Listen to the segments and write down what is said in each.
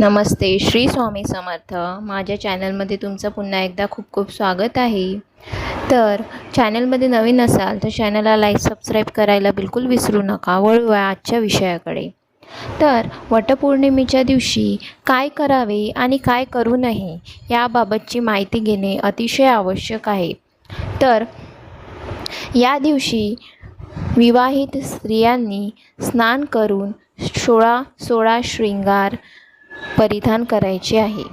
नमस्ते श्री स्वामी समर्थ. माझ्या चॅनलमध्ये तुमचं पुन्हा एकदा खूप खूप स्वागत आहे. तर चॅनलमध्ये नवीन असाल तर चॅनलला लाईक सबस्क्राईब करायला बिलकुल विसरू नका. वळूया आजच्या विषयाकडे. तर वटपौर्णिमेच्या दिवशी काय करावे आणि काय करू नये याबाबतची माहिती घेणे अतिशय आवश्यक आहे. तर या दिवशी विवाहित स्त्रियांनी स्नान करून सोळा सोळा शृंगार परिधान करायचे आहे.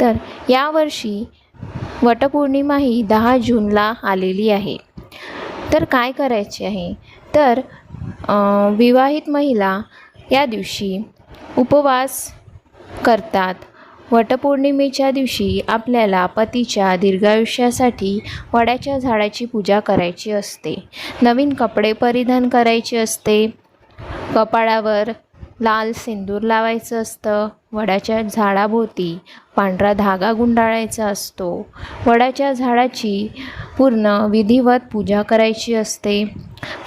तर यावर्षी वटपौर्णिमा ही दहा जूनला आलेली आहे. तर काय करायचे आहे? तर विवाहित महिला या दिवशी उपवास करतात. वटपौर्णिमेच्या दिवशी आपल्याला पतीच्या दीर्घायुष्यासाठी वडाच्या झाडाची पूजा करायची असते. नवीन कपडे परिधान करायचे असते. कपाळावर लाल सिंदूर लावायचं असतं वडाच्या झाडाभोवती पांढरा धागा गुंडाळायचा असतो. वडाच्या झाडाची पूर्ण विधिवत पूजा करायची असते.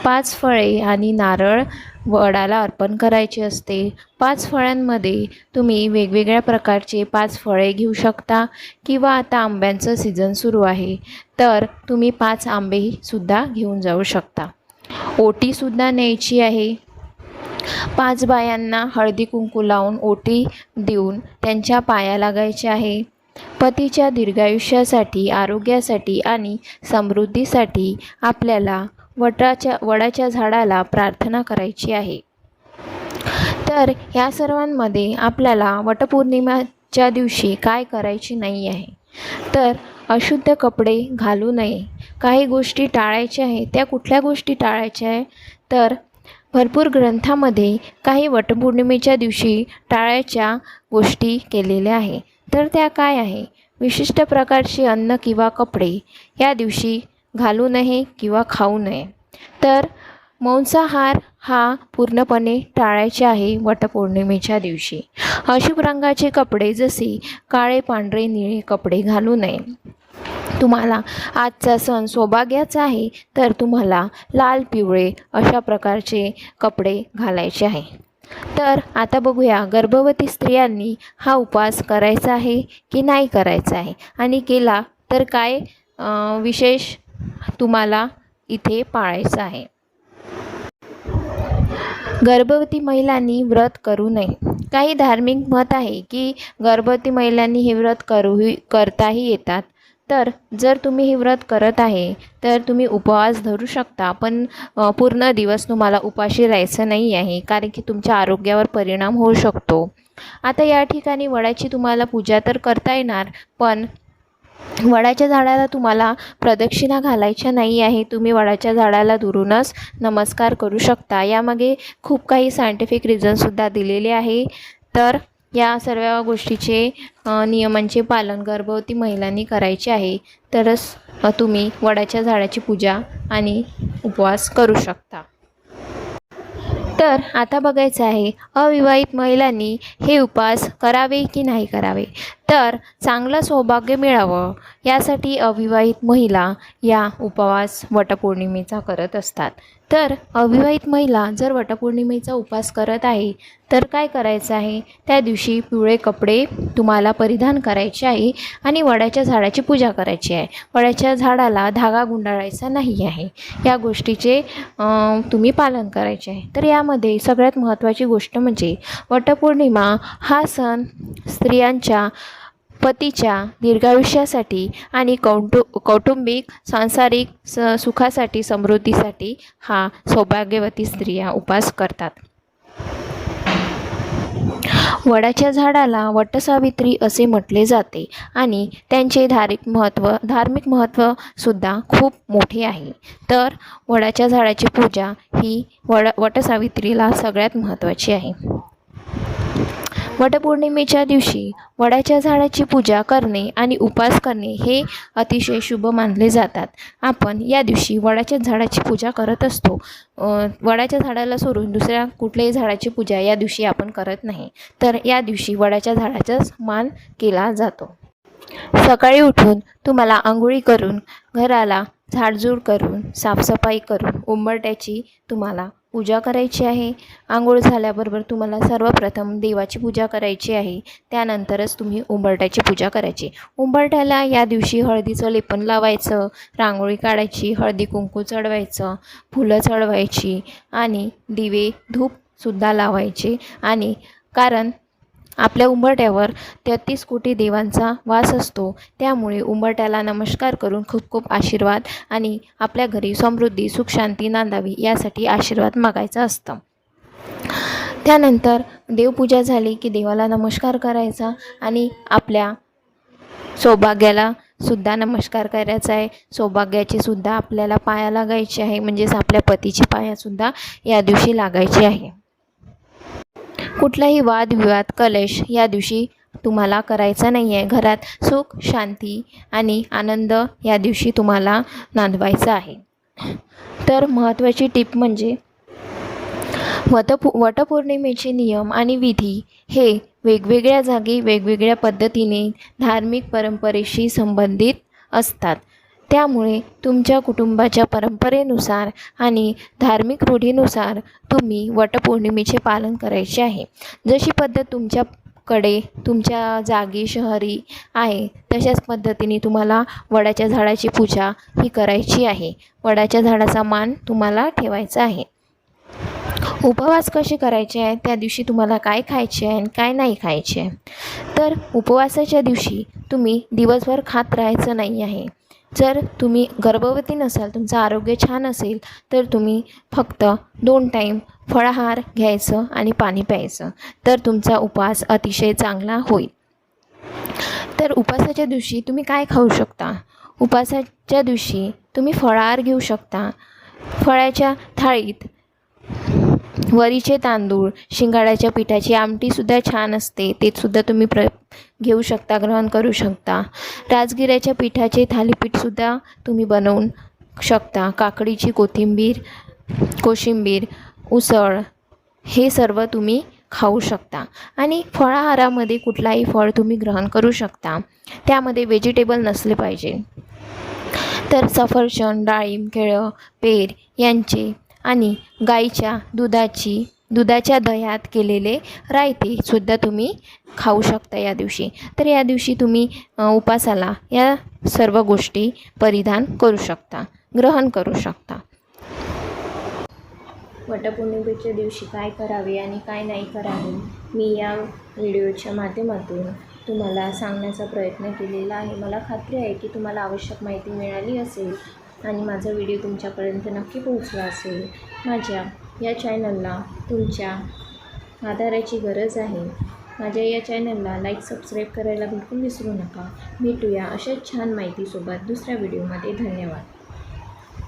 पाच फळे आणि नारळ वडाला अर्पण करायचे असते. पाच फळांमध्ये तुम्ही वेगवेगळ्या प्रकारचे पाच फळे घेऊ शकता किंवा आता आंब्यांचं सीझन सुरू आहे तर तुम्ही पाच आंबेसुद्धा घेऊन जाऊ शकता. ओटीसुद्धा न्यायची आहे. पाच बायांना हळदी कुंकू लावून ओटी देऊन त्यांच्या पाया लागायचे आहे. पतीच्या दीर्घायुष्यासाठी आरोग्यासाठी आणि समृद्धीसाठी आपल्याला वटाच्या वडाच्या झाडाला प्रार्थना करायची आहे. तर ह्या सर्वांमध्ये आपल्याला वटपौर्णिमाच्या दिवशी काय करायची नाही आहे? तर अशुद्ध कपडे घालू नये. काही गोष्टी टाळायच्या आहे त्या कुठल्या गोष्टी टाळायच्या आहे तर भरपूर ग्रंथामध्ये काही वटपौर्णिमेच्या दिवशी टाळायच्या गोष्टी केलेल्या आहे. तर त्या काय आहे? विशिष्ट प्रकारचे अन्न किंवा कपडे या दिवशी घालू नये किंवा खाऊ नये. तर मांसाहार हा पूर्णपणे टाळायचे आहे वटपौर्णिमेच्या दिवशी. अशुभ रंगाचे कपडे जसे काळे पांढरे निळे कपडे घालू नये. तुम्हाला आजचा सण सौभाग्याचा आहे तर तुम्हाला लाल पिवळे अशा प्रकारचे कपडे घालायचे आहे. तर आता बघूया गर्भवती स्त्रियांनी हा उपवास करायचा आहे की नाही करायचा आहे? आणि केला तर काय विशेष तुम्हाला इथे पाळायचं आहे? गर्भवती महिलांनी व्रत करू नये. काही धार्मिक मत आहे की गर्भवती महिलांनी हे व्रत करूही करताही येतात. तर जर तुम्ही हे व्रत करत आहे तर तुम्ही उपवास धरू शकता. पण पूर्ण दिवस तुम्हाला उपाशी राहायचं नाही आहे कारण की तुमच्या आरोग्यावर परिणाम होऊ शकतो. आता या ठिकाणी वडाची तुम्हाला पूजा तर करता येणार पण वडाच्या झाडाला तुम्हाला प्रदक्षिणा घालायच्या नाही आहे. तुम्ही वडाच्या झाडाला दुरूनच नमस्कार करू शकता. यामागे खूप काही सायंटिफिक रिझनसुद्धा दिलेले आहे. तर या सर्व गोष्टीचे नियमांचे पालन गर्भवती महिलांनी करायचे आहे. तरच तुम्ही वडाच्या झाडाची पूजा आणि उपवास करू शकता. तर आता बघायचं आहे अविवाहित महिलांनी हे उपवास करावे की नाही करावे? तर चांगलं सौभाग्य मिळावं यासाठी अविवाहित महिला या उपवास वटपौर्णिमेचा करत असतात. तर अविवाहित महिला जर वटपौर्णिमेचा उपवास करत आहे तर काय करायचं आहे? त्या दिवशी पिवळे कपडे तुम्हाला परिधान करायचे आहे आणि वडाच्या झाडाची पूजा करायची आहे. वडाच्या झाडाला धागा गुंडाळायचा नाही आहे. या गोष्टीचे तुम्ही पालन करायचे आहे. तर यामध्ये सगळ्यात महत्त्वाची गोष्ट म्हणजे वटपौर्णिमा हा सण स्त्रियांच्या पतीच्या दीर्घायुष्यासाठी आणि कौटु कौटुंबिक सांसारिक स सुखासाठी समृद्धीसाठी हा सौभाग्यवती स्त्रिया उपास करतात. वडाच्या झाडाला वटसावित्री असे म्हटले जाते आणि त्यांचे धार्मिक महत्त्व धार्मिक महत्त्व सुद्धा खूप मोठे आहे. तर वडाच्या झाडाची पूजा ही वड वटसावित्रीला सगळ्यात महत्त्वाची आहे. वटपौर्णिमेच्या दिवशी वडाच्या झाडाची पूजा करणे आणि उपास करणे हे अतिशय शुभ मानले जातात. आपण या दिवशी वडाच्या झाडाची पूजा करत असतो. वडाच्या झाडाला सोडून दुसऱ्या कुठल्याही झाडाची पूजा या दिवशी आपण करत नाही. तर या दिवशी वडाच्या झाडाचाच मान केला जातो. सकाळी उठून तुम्हाला आंघोळी करून घराला झाडझूड करून साफसफाई करून उंबरट्याची तुम्हाला पूजा करायची आहे. आंघोळ झाल्याबरोबर तुम्हाला सर्वप्रथम देवाची पूजा करायची आहे. त्यानंतरच तुम्ही उंबरट्याची पूजा करायची. उंबरट्याला या दिवशी हळदीचं लेपन लावायचं रांगोळी काढायची हळदी कुंकू चढवायचं फुलं चढवायची आणि दिवे धूपसुद्धा लावायचे. आणि कारण आपल्या उंबरट्यावर तेहतीस कोटी देवांचा वास असतो. त्यामुळे उंबरट्याला नमस्कार करून खूप खूप आशीर्वाद आणि आपल्या घरी समृद्धी सुखशांती नांदावी यासाठी आशीर्वाद मागायचा असतं. त्यानंतर देवपूजा झाली की देवाला नमस्कार करायचा आणि आपल्या सौभाग्याला सुद्धा नमस्कार करायचा आहे. सौभाग्याची सुद्धा आपल्याला पाया लागायची आहे म्हणजेच आपल्या पतीची पायासुद्धा या दिवशी लागायची आहे. कुठलाही वादविवाद कलेश या दिवशी तुम्हाला करायचा नाही आहे घरात सुख शांती आणि आनंद या दिवशी तुम्हाला नांदवायचा आहे. तर महत्त्वाची टीप म्हणजे वटपु वटपौर्णिमेचे नियम आणि विधी हे वेगवेगळ्या जागी वेगवेगळ्या पद्धतीने धार्मिक परंपरेशी संबंधित असतात. त्यामुळे तुमच्या कुटुंबाच्या परंपरेनुसार आणि धार्मिक रूढीनुसार तुम्ही वटपौर्णिमेचे पालन करायचे आहे. जशी पद्धत तुमच्याकडे तुमच्या जागी शहरी आहे तशाच पद्धतीने तुम्हाला वडाच्या झाडाची पूजा ही करायची आहे. वडाच्या झाडाचा मान तुम्हाला ठेवायचा आहे. उपवास कसे करायचे आहे त्या दिवशी तुम्हाला काय खायचे आहे आणि काय नाही खायचे आहे? तर उपवासाच्या दिवशी तुम्ही दिवसभर खात राहायचं नाही आहे. जर तुम्ही गर्भवती नसाल तुमचं आरोग्य छान असेल तर तुम्ही फक्त दोन टाईम फळाहार घ्यायचं आणि पाणी प्यायचं. तर तुमचा उपवास अतिशय चांगला होईल. तर उपवासाच्या दिवशी तुम्ही काय खाऊ शकता? उपवासाच्या दिवशी तुम्ही फळाहार घेऊ शकता. फळाच्या थाळीत वरीचे तांदूळ शिंगाड्याच्या पिठाची आमटीसुद्धा छान असते. ते सुद्धा तुम्ही प्र घेऊ शकता ग्रहण करू शकता. राजगिऱ्याच्या पिठाचे थालीपीठसुद्धा तुम्ही बनवून शकता. काकडीची कोथिंबीर कोशिंबीर उसळ हे सर्व तुम्ही खाऊ शकता. आणि फळाहारामध्ये कुठलाही फळ तुम्ही ग्रहण करू शकता. त्यामध्ये व्हेजिटेबल नसले पाहिजे. तर सफरचंद डाळिंब केळं पेर यांचे आणि गाईच्या दुधाची दुधाच्या दह्यात केलेले रायते सुद्धा तुम्ही खाऊ शकता या दिवशी. तर या दिवशी तुम्ही उपासाला या सर्व गोष्टी परिधान करू शकता ग्रहण करू शकता. वटपौर्णिमेच्या दिवशी काय करावे आणि काय नाही करावे मी या व्हिडिओच्या माध्यमातून तुम्हाला सांगण्याचा प्रयत्न केलेला आहे. मला खात्री आहे की तुम्हाला आवश्यक माहिती मिळाली असेल. आणि माझा व्हिडिओ तुमच्यापर्यंत नक्की पोहोचला असेल. माझ्या या चॅनलला तुमच्या आधाराची गरज आहे. माझ्या या चॅनलला लाईक सबस्क्राईब करायला बिलकुल विसरू नका. भेटूया अशाच छान माहितीसोबत दुसऱ्या व्हिडिओमध्ये धन्यवाद.